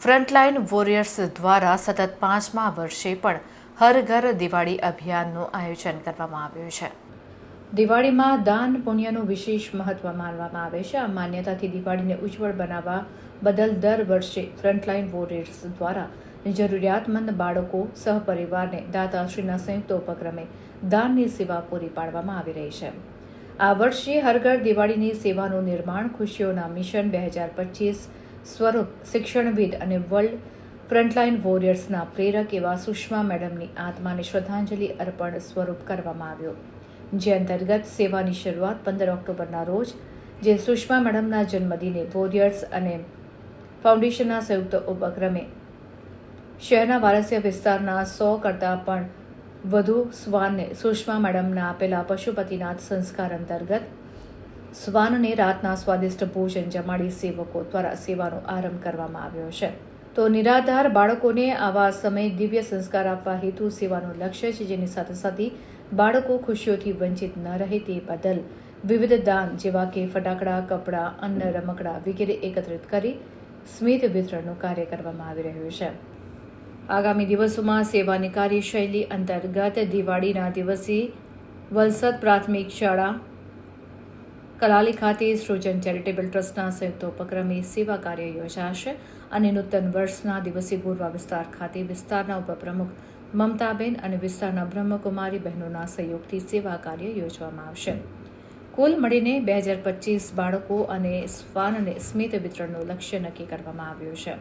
Frontline warriors દ્વારા સતત પાંચમા વર્ષે પણ હર ઘર દિવાળી અભિયાનનું આયોજન કરવામાં આવ્યું છે. દિવાળીમાં દાન પુણ્યનું વિશેષ મહત્વ માનવામાં આવે છે. આ માન્યતાથી દિવાળીને ઉજ્જવળ બનાવવા બદલ દર વર્ષે ફ્રન્ટલાઇન વોરિયર્સ દ્વારા જરૂરિયાતમંદ બાળકો, સહપરિવારને દાતાશ્રીના સંયુક્ત ઉપક્રમે દાનની સેવા પૂરી પાડવામાં આવી રહી છે. આ વર્ષે હરઘર દિવાળીની સેવાનું નિર્માણ ખુશીઓના મિશન બે હજાર પચીસ સ્વરૂપ, શિક્ષણવિદ અને વર્લ્ડ ફ્રન્ટલાઇન વોરિયર્સના પ્રેરક એવા સુષ્મા મેડમની આત્માને શ્રદ્ધાંજલિ અર્પણ સ્વરૂપ કરવામાં આવ્યો, જે અંતર્ગત સેવાની શરૂઆત પંદર ઓક્ટોબરના રોજ, જે સુષ્મા મેડમના જન્મદિને વોરિયર્સ અને ફાઉન્ડેશનના સંયુક્ત ઉપક્રમે શહેરના વારસ્ય વિસ્તારના સો કરતાં પણ વધુ શ્વાનને સુષ્મા મેડમના આપેલા પશુપતિનાથ સંસ્કાર અંતર્ગત શ્વાનને રાતના સ્વાદિષ્ટ ભોજન જમાડી સેવકો દ્વારા સેવાનો આરંભ કરવામાં આવ્યો છે. તો નિરાધાર બાળકોને આવા સમયે દિવ્ય સંસ્કાર આપવા હેતુ સેવાનું લક્ષ્ય છે, જેની સાથે સાથે બાળકો ખુશીઓથી વંચિત ન રહે તે બદલ વિવિધ દાન જેવા કે ફટાકડા, કપડાં, અન્ન રમકડા વગેરે એકત્રિત કરી સ્મિત વિતરણનું કાર્ય કરવામાં આવી રહ્યું છે. આગામી દિવસોમાં સેવાની કાર્યશૈલી અંતર્ગત દિવાળીના દિવસે વલસાડ પ્રાથમિક શાળા કલાલી ખાતે સૃજન ચેરિટેબલ ટ્રસ્ટના સંયુક્ત ઉપક્રમે સેવા કાર્ય યોજાશે અને નૂતન વર્ષના દિવસે પૂર્વ વિસ્તાર ખાતે વિસ્તારના ઉપપ્રમુખ મમતાબેન અને વિસ્તારના બ્રહ્મકુમારી બહેનોના સહયોગથી સેવા કાર્ય યોજવામાં આવશે. કુલ મળીને બે હજાર પચીસ બાળકો અને શ્વાનને સ્મિત વિતરણનું લક્ષ્ય નક્કી કરવામાં આવ્યું છે.